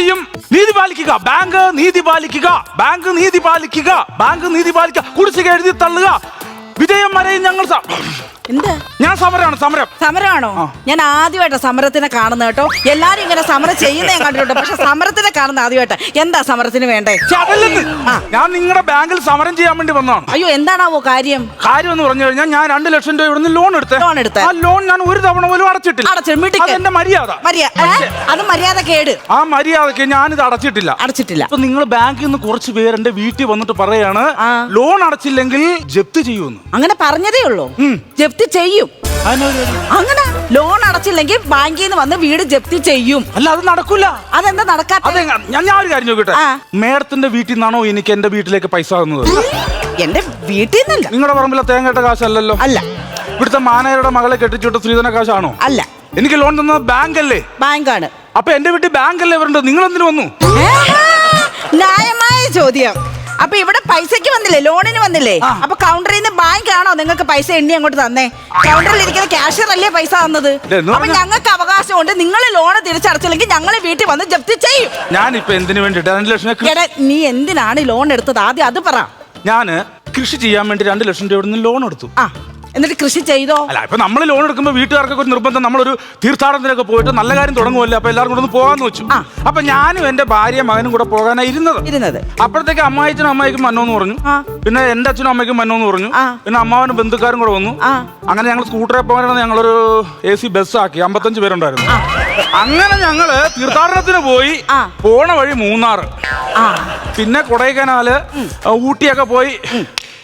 ചെയ്യും. നീതി പാലിക്കുക. ബാങ്ക് നീതി പാലിക്കുക. ബാങ്ക് നീതി പാലിക്കുക. ബാങ്ക് നീതി പാലിക്കുക. കുടിശ്ശിക എഴുതി തള്ളുക. വിജയം വരെയും ഞങ്ങൾ എന്താ? ഞാൻ സമരമാണ് സമരം. സമരമാണോ? ഞാൻ ആദ്യമായിട്ട് സമരത്തിനെ കാണുന്ന കേട്ടോ. എല്ലാരും ഇങ്ങനെ സമരം ചെയ്യുന്ന ഞാൻ കണ്ടിട്ടുണ്ട്. പക്ഷെ സമരത്തിനെ കാണുന്ന ആദ്യമായിട്ട്. എന്താ സമരത്തിന് വേണ്ടേ? അതല്ലെന്ന്. ഞാൻ നിങ്ങളുടെ ബാങ്കിൽ സമരം ചെയ്യാൻ വേണ്ടി വന്നതാണ്. അയ്യോ എന്താണാവോ കാര്യം? കാര്യം എന്ന് പറഞ്ഞു കഴിഞ്ഞാൽ ഞാൻ രണ്ട് ലക്ഷം രൂപ ഇവിടുന്ന് ലോൺ എടുത്തേ. ലോൺ എടുത്തേ. ആ ലോൺ ഞാൻ ഒരു തവണ പോലും അടച്ചിട്ടില്ല. അടച്ചു മിടുക്കൻ. അതെന്റെ മര്യാദ. മര്യാദ അത് മര്യാദ കേട്. ആ മര്യാദയ്ക്ക് ഞാനിത് അടച്ചിട്ടില്ല. അടച്ചിട്ടില്ല. അപ്പൊ നിങ്ങൾ ബാങ്കിൽ നിന്ന് കുറച്ച് പേര് എന്റെ വീട്ടിൽ വന്നിട്ട് പറയാണ് ലോൺ അടച്ചില്ലെങ്കിൽ ജപ്തി ചെയ്യുമെന്ന്. അങ്ങനെ പറഞ്ഞതേ ഉള്ളൂ. ഉം. ജപ്തി ചെയ്യും. അങ്ങനെ ലോൺ അടച്ചില്ലെങ്കിൽ ബാങ്കിൽ നിന്ന് വന്ന് വീട് ജപ്തി ചെയ്യും. അല്ല അത് നടക്കൂല. അതെന്താ നടക്കാത്ത? അതെ ഞാൻ ഞാൻ ഒരു കാര്യം ചോദിക്കട്ടെ? ആ. മേഡത്തിന്റെ വീട്ടിൽ നിന്നാണോ എനിക്ക് എന്റെ വീട്ടിലേക്ക് പൈസ തന്നത്? എന്റെ വീട്ടിൽ നിന്നല്ല. നിങ്ങളുടെ പറമ്പിലെ തേങ്ങയുടെ കാശല്ലല്ലോ? അല്ല. ഇവിടുത്തെ മാനേജരുടെ മകളെ കെട്ടിച്ചിട്ട് ശ്രീധന കാശാണോ? അല്ല. എനിക്ക് ലോൺ തന്നത് ബാങ്ക് അല്ലേ ബാങ്കാണ്. അപ്പൊ എന്റെ വീട്ടിൽ ബാങ്ക് അല്ലേ വരണ്ടത് നിങ്ങൾ എന്തിനു വന്നു? ഏഹാ, ന്യായമായ ചോദ്യം. അപ്പൊ ഇവിടെ പൈസക്ക് വന്നില്ലേ? ലോണിന് വന്നില്ലേ? ആ. അപ്പൊ കൗണ്ടറിൽ നിന്ന് ബാങ്ക് ആണോ നിങ്ങൾക്ക് പൈസ എണ്ണി അങ്ങോട്ട് തന്നേ? കൗണ്ടറിൽ ഇരിക്കുന്ന ക്യാഷ്യർ അല്ലേ പൈസ തന്നത്? ഇതെന്ന് അപ്പൊ പറഞ്ഞാ- ഞങ്ങൾക്ക് അവകാശമുണ്ട്. നിങ്ങൾ ലോൺ തിരിച്ചടച്ചില്ലെങ്കിൽ ഞങ്ങൾ വീട്ടിൽ വന്ന് ജപ്തി ചെയ്യും. ഞാനിപ്പോ എന്തിനു വേണ്ടിട്ട് രണ്ട് ലക്ഷം കൃ- എടാ നീ എന്തിനാണ് ഈ ലോൺ എടുത്തത്? ആദ്യം അത് പറ. ഞാൻ കൃഷി ചെയ്യാൻ വേണ്ടി രണ്ട് ലക്ഷം രൂപ ഇവിടുന്ന് ലോൺ എടുത്തു. ആ. എന്നിട്ട് കൃഷി ചെയ്തോ? അല്ല ഇപ്പൊ നമ്മൾ ലോൺ എടുക്കുമ്പോൾ വീട്ടുകാർക്കൊക്കെ ഒരു നിർബന്ധം. നമ്മളൊരു തീർത്ഥാടനത്തിനൊക്കെ പോയിട്ട് നല്ല കാര്യം തുടങ്ങുമല്ലോ. അപ്പൊ എല്ലാവരും കൂടെ ഒന്ന് പോകാന്ന് വെച്ചു. അപ്പൊ ഞാനും എന്റെ ഭാര്യ മകനും കൂടെ പോകാനാ ഇരുന്നത്. ഇരുന്നത്. അപ്പോഴത്തേക്ക് അമ്മായിച്ചനും അമ്മയ്ക്കും മന്നോന്ന് പറഞ്ഞു. പിന്നെ എന്റെ അച്ഛനും അമ്മയ്ക്കും മന്നോന്ന് പറഞ്ഞു. പിന്നെ അമ്മാവനും ബന്ധുക്കാരും കൂടെ വന്നു. അങ്ങനെ ഞങ്ങൾ സ്കൂട്ടറെ പോകാനാണ് ഞങ്ങളൊരു എ സി ബസ് ആക്കി. അമ്പത്തഞ്ച് പേരുണ്ടായിരുന്നു. അങ്ങനെ ഞങ്ങൾ തീർത്ഥാടനത്തിന് പോയി പോണ വഴി മൂന്നാറ്. ആ. പിന്നെ കൊടൈക്കനാല് ഊട്ടിയൊക്കെ പോയി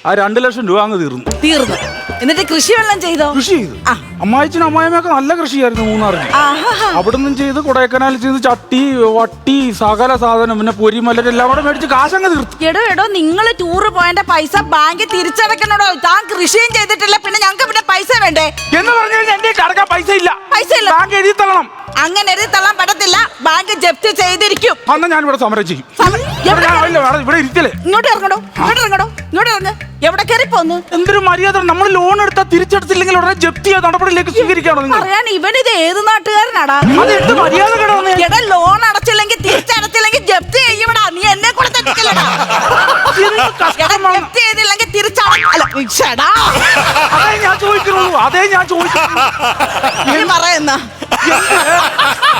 ആ രണ്ട് ലക്ഷം രൂപ അങ്ങ് തീർന്നു. തീർന്നു. എന്നിട്ട് കൃഷി വെള്ളം ചെയ്തോ? കൃഷി ചെയ്തു. ആ. അമ്മായിച്ചനും അമ്മായിമ്മയൊക്കെ നല്ല കൃഷിയായിരുന്നു മൂന്നാറിൽ. അവിടെ അവിടുന്ന് ചെയ്ത്? കൊടൈക്കനാൽ ചെയ്ത് ചട്ടി വട്ടി സകല സാധനം പിന്നെ പൊരിമലർ എല്ലാം കൂടെ മേടിച്ച് കാശങ്ങ് തീർത്തു. എടോ എടോ നിങ്ങൾ ടൂറ് പോയതിന്റെ പൈസ ബാങ്കിൽ തിരിച്ചടക്കണോ താൻ കൃഷിയും ചെയ്തിട്ടില്ല പിന്നെ ഞങ്ങൾക്ക് പിന്നെ പൈസ വേണ്ടേ? എന്ന് പറഞ്ഞു കഴിഞ്ഞാൽ എന്റെ അടക്കാൻ പൈസ ഇല്ല. പൈസ ഇല്ല. ബാങ്ക് എഴുതി തള്ളണം. അങ്ങനെ എഴുതി തള്ളാൻ പറ്റത്തില്ല. ബാങ്ക് ജപ്തി ചെയ്തിരിക്കും. അന്ന് ഞാൻ ഇവിടെ സമരം ചെയ്യും. ഇവിടെ ഇരിക്കലേ. ഇങ്ങോട്ട് ഇറങ്ങണോ ഇങ്ങോട്ട് ഇറങ്ങടോ. ഇങ്ങോട്ട് ഇറങ്ങ് എവിടെ കയറി പോന്ന്? എന്തൊരു മര്യാദ. നമ്മൾ ലോൺ എടുത്താൽ തിരിച്ചെടുത്തില്ലെങ്കിൽ ഉടനെ ജപ്തി ചെയ്ത നടപടിയിലേക്ക് സ്വീകരിക്കാണോ നിങ്ങൾ. പറയാൻ ഇവൻ ഇത് ഏത് നാട്ടുകാരനാടാ? അത് എന്ത് മര്യാദ കേടാന്ന് എടാ ലോൺ അടച്ചില്ലെങ്കിൽ തിരിച്ചടച്ചില്ലെങ്കിൽ ജപ്തി നീ എന്നെ കൂടെ തെറ്റിക്കലടാ എടാ ജപ്തി ചെയ്തില്ലെങ്കിൽ തിരിച്ചട അല്ല ശ്ശെടാ. അതേ ഞാൻ ചോദിക്കുന്നുള്ളൂ. അതേ ഞാൻ പറയുന്ന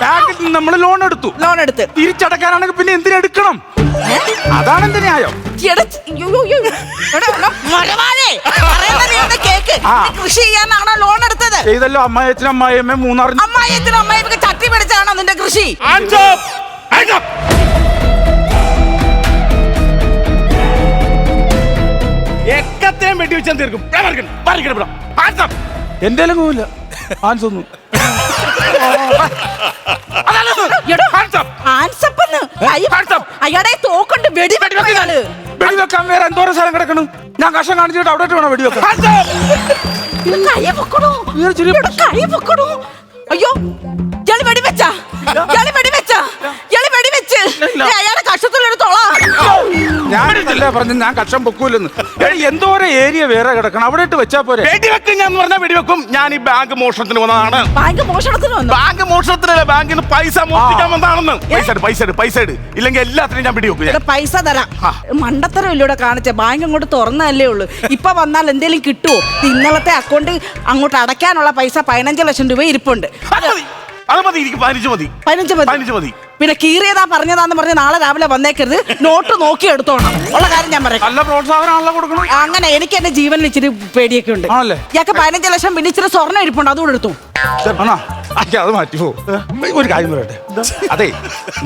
ബാങ്കിൽ നമ്മൾ ലോൺ എടുത്തു. ലോൺ എടുത്ത്. തിരിച്ചടക്കാനാണെങ്കിൽ പിന്നെ എന്തിനെടുക്കണം അതാണ് എന്റെ ന്യായം എടാ, യ്യോ, യ്യോ, യ്യോ. എടാ, എടാ, മരവാഴേ, പറയുന്നത് നീ ഒന്ന് കേക്ക്. ആ. നീ കൃഷി ചെയ്യാനാണോ ലോൺ എടുത്തത് ചെയ്തല്ലോ അമ്മായച്ചനും അമ്മായിയമ്മ മൂന്നാറിന് അമ്മായിയത്തിനും അമ്മായിക്ക് ചട്ടി പിടിച്ചാണോ നിന്റെ കൃഷി എക്കത്തെയും വെട്ടി വെച്ചാൽ തീർക്കും ഇവിടെ. Hands up. എന്റെ പോവില്ല ആൻസ് Hands up. തോക്കുണ്ട് വെടിവെക്കാണ് വെടിവെക്കാൻ വേറെ എന്തോരം സ്ഥലം കിടക്കണു? ഞാൻ കഷം കാണിച്ചിട്ട് അവിടെ വേണം വെടിവെക്കാൻ. കൈ കൈ അയ്യോ ഇയാൾ വെടിവെച്ചാ? ഇയാൾ വെടിവെച്ചാ? ഇയാൾ വെടിവെച്ച്? ഇല്ല. ദേ, അയാളെ കഷത്തിലെടുത്തോളാ ഞാനല്ല പറഞ്ഞു ഞാൻ കക്ഷം പൊക്കൂലെന്ന്. എന്തോരം ഏരിയ വേറെ കിടക്കണം. അവിടെ ഇട്ട് വെച്ചാ പോരെ. വെടിവെക്കും ഞാൻ എന്ന് വെടി വെടിവെക്കും. ഞാൻ ഈ ബാങ്ക് മോഷണത്തിന് വന്നതാണ്. ബാങ്ക് മോഷണത്തിന് വന്നു? ബാങ്ക് മോഷണത്തിനല്ല ബാങ്കിൽ നിന്ന് പൈസ മോഷ്ടിക്കാൻ വന്നതാണെന്ന്. പൈസ ഇട്, പൈസ ഇട്, പൈസ ഇട്. ഇല്ലെങ്കിൽ എല്ലാത്തിനും ഞാൻ വെടിവെക്കും ഞാൻ. ഇവിടെ പൈസ തരാം. മണ്ടത്തരം ഇല്ലൂടെ കാണിച്ച. ബാങ്ക് അങ്ങോട്ട് തുറന്നല്ലേ ഉള്ളൂ. ഇപ്പൊ വന്നാൽ എന്തെങ്കിലും കിട്ടുമോ ഇന്നലത്തെ അക്കൗണ്ട് അങ്ങോട്ട് അടയ്ക്കാനുള്ള പൈസ പതിനഞ്ച് ലക്ഷം രൂപ ഇരിപ്പുണ്ട്. അത് മതി എനിക്ക് പതിനഞ്ച് മതി. പതിനഞ്ച് മതി. പതിനഞ്ച് മതി. പിന്നെ കീറിയതാ പറഞ്ഞതാന്ന് പറഞ്ഞ് നാളെ രാവിലെ വന്നേക്കരുത്. നോട്ട് നോക്കി എടുത്തോണം. ഉള്ള കാര്യം ഞാൻ പറയാം. നല്ല പ്രോത്സാഹനമാണല്ലോ കൊടുക്കണം അങ്ങനെ എനിക്ക് എന്റെ ജീവനിൽ ഇച്ചിരി പേടിയൊക്കെ ഉണ്ട്. ആണല്ലേ? ഇയാൾക്ക് പതിനഞ്ച് ലക്ഷം പിന്നെ ഇച്ചിരി സ്വർണം ഇരിപ്പുണ്ട് അതുകൂടെ എടുത്തു. ആണോ? അയ്യ അത് മാറ്റി പോ. ഒരു കാര്യം പറയട്ടെ. അതെ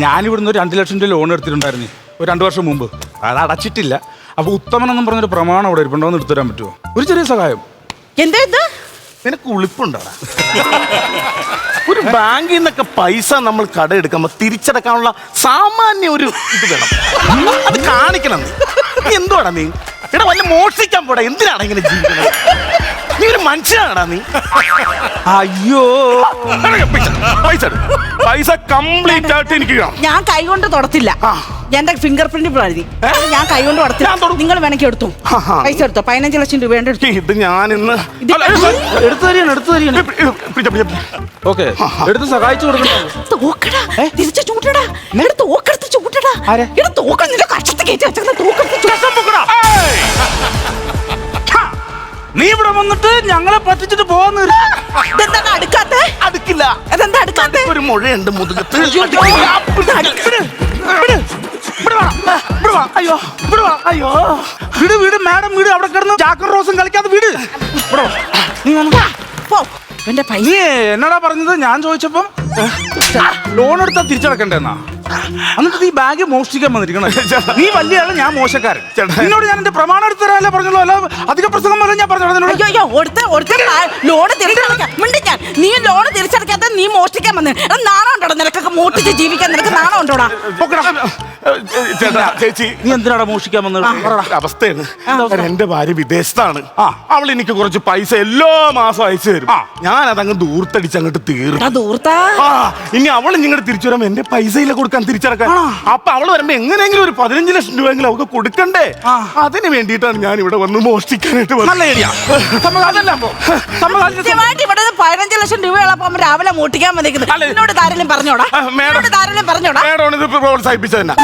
ഞാനിവിടുന്ന് ഒരു രണ്ട് ലക്ഷം രൂപ ലോൺ എടുത്തിട്ടുണ്ടായിരുന്നു. ഒരു രണ്ട് വർഷം മുമ്പ്. അത് അടച്ചിട്ടില്ല. അപ്പൊ ഉത്തമൻ എന്നും പറഞ്ഞൊരു പ്രമാണം അവിടെ ഇരിപ്പുണ്ടോ എന്ന് എടുത്തു തരാൻ പറ്റുമോ? ഒരു ചെറിയ സഹായം. എന്താ ഇത്? നിനക്ക് ഉളിപ്പുണ്ടോടാ? ഒരു ബാങ്കിൽ നിന്നൊക്കെ പൈസ നമ്മൾ കട എടുക്കുമ്പോൾ തിരിച്ചടക്കാനുള്ള സാമാന്യ ഒരു ഇത് വേണം. അത് കാണിക്കണം നീ. എന്തുവാടാ നീ? എടാ വല്ല മോഷ്ടിക്കാൻ പോടാ. എന്തിനാണ് ഇങ്ങനെ ജീവിക്കുന്നത്? നീ ഒരു മനുഷ്യനാടാ നീ. അയ്യോ. പൈസ പൈസ എടു. പൈസ കംപ്ലീറ്റ് ആയിട്ട് എനിക്ക് കാണാം ഞാൻ കൈ കൊണ്ട് തുടത്തില്ല. എന്റെ ഫിംഗർ പ്രിന്റ് പ്രതി ഞാൻ കൈ കൊണ്ട് ഞാൻ തൊടത്തില്ല. തൊടും. നിങ്ങൾ വേണമെങ്കിൽ എടുത്തു. പൈസ എടുത്തോ. പതിനഞ്ച് ലക്ഷം രൂപ എടുത്തു. ഇത് ഞാൻ ഇന്ന് ഇത് എടുത്തു തരികയാണ് എടുത്തു തരികയാണ്. ഓക്കെ. എടുത്ത് സഹായിച്ചു കൊടുക്കണം? തോക്കടാ തിരിച്ചു ചൂട്ടടാ തോക്കെടുത്ത് ചൂട്ടടാ ആരെ? ഇവിടെ തോക്ക നിന്റെ കഷ്ടത്ത് കയറ്റി വെച്ചാൽ തോക്കെടുത്ത് നീ ഇവിടെ വന്നിട്ട് ഞങ്ങളെ പറ്റിച്ചിട്ട് പോവാന്ന് അടുക്കാത്തെ? അടുക്കില്ല. അതെന്താ അടുക്കാത്തെ? ഒരു മുഴയുണ്ട് മുതുകത്ത്. അയ്യോ. ഇവിടെ വാ. അയ്യോ വീട് വീട് മാഡം വീട്. അവിടെ കിടന്ന് ജാക്കർ റോസും കളിക്കാതെ വീട്. ഇവിടെ നീ വന്ന്. പോ. എന്റെ എന്നടാ പറഞ്ഞത്? ഞാൻ ചോദിച്ചപ്പം ലോൺ എടുത്താൽ തിരിച്ചടക്കണ്ടെന്നാ എന്നിട്ട് നീ ബാഗ് മോഷ്ടിക്കാൻ വന്നിരിക്കണം? നീ വലിയ ആൾ ഞാൻ മോശക്കാരൻ. എന്നോട് നിന്നോട് ഞാൻ എന്റെ പ്രമാണം എടുത്തു തരാല്ലേ പറഞ്ഞല്ലോ? അല്ല അധിക പ്രസംഗം പോലെ ഞാൻ പറഞ്ഞു നിന്നോട്? അയ്യോ അയ്യോ ഒരുത്ത ഒരുത്ത ലോണ് തിരിച്ചടക്കാം മിണ്ടി ഞാൻ. നീ ലോണ് തിരിച്ചടക്കാത്ത നീ മോഷ്ടിക്കാൻ വന്നേ. നാണം ഉണ്ടോടാ നിനക്കൊക്കെ മോഷ്ടിച്ച് ജീവിക്കാൻ നിനക്ക് നാണം ഉണ്ടോടാ ചേട്ടാ ചേച്ചി. നീ എന്തിനാടാ വന്നത്? അവസ്ഥയാണ്. എന്റെ ഭാര്യ വിദേശത്താണ്. അവൾ എനിക്ക് കുറച്ച് പൈസ എല്ലാ മാസം അയച്ചു തരും. ഞാൻ അതങ്ങ് ദൂർത്തടിച്ച് അങ്ങോട്ട് തീർന്നു ദൂർത്താ ഇനി അവൾ ഇങ്ങോട്ട് തിരിച്ചു വരുമ്പോ എന്റെ പൈസയില്ല കൊടുക്കാൻ തിരിച്ചടക്കാൻ അപ്പൊ അവൾ വരുമ്പോ എങ്ങനെയെങ്കിലും ഒരു പതിനഞ്ച് ലക്ഷം രൂപയെങ്കിലും അവൾക്ക് കൊടുക്കണ്ടേ. അതിന് വേണ്ടിയിട്ടാണ് ഞാൻ ഇവിടെ വന്ന് മോഷ്ടിക്കാനായിട്ട് വന്നത്. പതിനഞ്ച് ലക്ഷം രൂപയുള്ളപ്പോ അവൻ രാവിലെ മൂട്ടിക്കാൻ വന്നിരിക്കുന്നത്? എന്നോട് താരെങ്കിലും പറഞ്ഞോടാ? മേഡം. എന്നോട് താരെങ്കിലും പറഞ്ഞോടാ? മേഡമാണ് ഇത് പ്രോത്സാഹിപ്പിച്ചതന്നെ.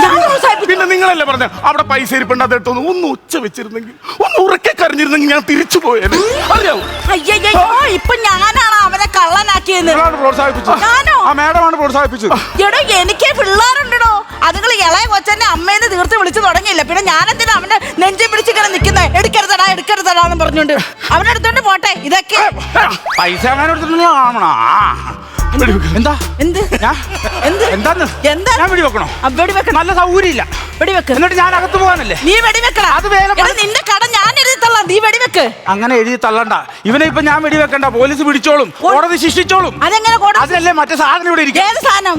പിന്നെ നിങ്ങളല്ലേ പറഞ്ഞ അവിടെ പൈസ ഇരിപ്പുണ്ട് ഒന്ന് ഉച്ച വെച്ചിരുന്നെങ്കിൽ ഒന്ന് ഉറക്കെ കരഞ്ഞിരുന്നെങ്കിൽ ഞാൻ തിരിച്ചു പോയേനെ. അറിയാവോ? അയ്യയ്യോ ഇപ്പൊ ഞാനാണ് അവനെ കള്ളനാക്കിയത് പ്രോത്സാഹിപ്പിച്ചത്. ഞാനോ? ആ മാഡമാണ് പ്രോത്സാഹിപ്പിച്ചത്. എടോ എനിക്ക് പിള്ളേരുണ്ടോ അതുങ്ങൾ ഇളയ കൊച്ചന്റെ അമ്മേന്ന് തീർത്ത് വിളിച്ചു തുടങ്ങിയില്ല. പിന്നെ ഞാനെന്തിനാ അവന്റെ നെഞ്ചും പിടിച്ചിങ്ങനെ നിൽക്കുന്നേ എടുക്കരുതടാ എടുക്കരുതടാ എന്ന് പറഞ്ഞോണ്ട് അവനെടുത്തോണ്ട് പോട്ടെ ഇതൊക്കെ. പൈസ അങ്ങനെ എടുത്തിട്ടുണ്ടോ ആവണോ എന്താ? എന്ത്? എന്ത്? എന്താന്ന്? എന്താ? ഞാൻ വെടിവെക്കണം നല്ല സൗകര്യമില്ല. വെടിവെക്ക് എന്നിട്ട് ഞാൻ അകത്ത് പോകാനല്ലേ? നീ അത് നിന്റെ കട ഞാൻ എഴുതി തള്ളാം. നീ വെടിവെക്ക് അങ്ങനെ എഴുതി തള്ളണ്ട. ഇവനെ ഇപ്പൊ ഞാൻ വെടിവെക്കണ്ട പോലീസ് പിടിച്ചോളും. കോടതി ശിക്ഷിച്ചോളും. അതെങ്ങനെ കോടതി മറ്റേ സാധനം ഇവിടെ ഇരിക്കും ഏത് സാധനം?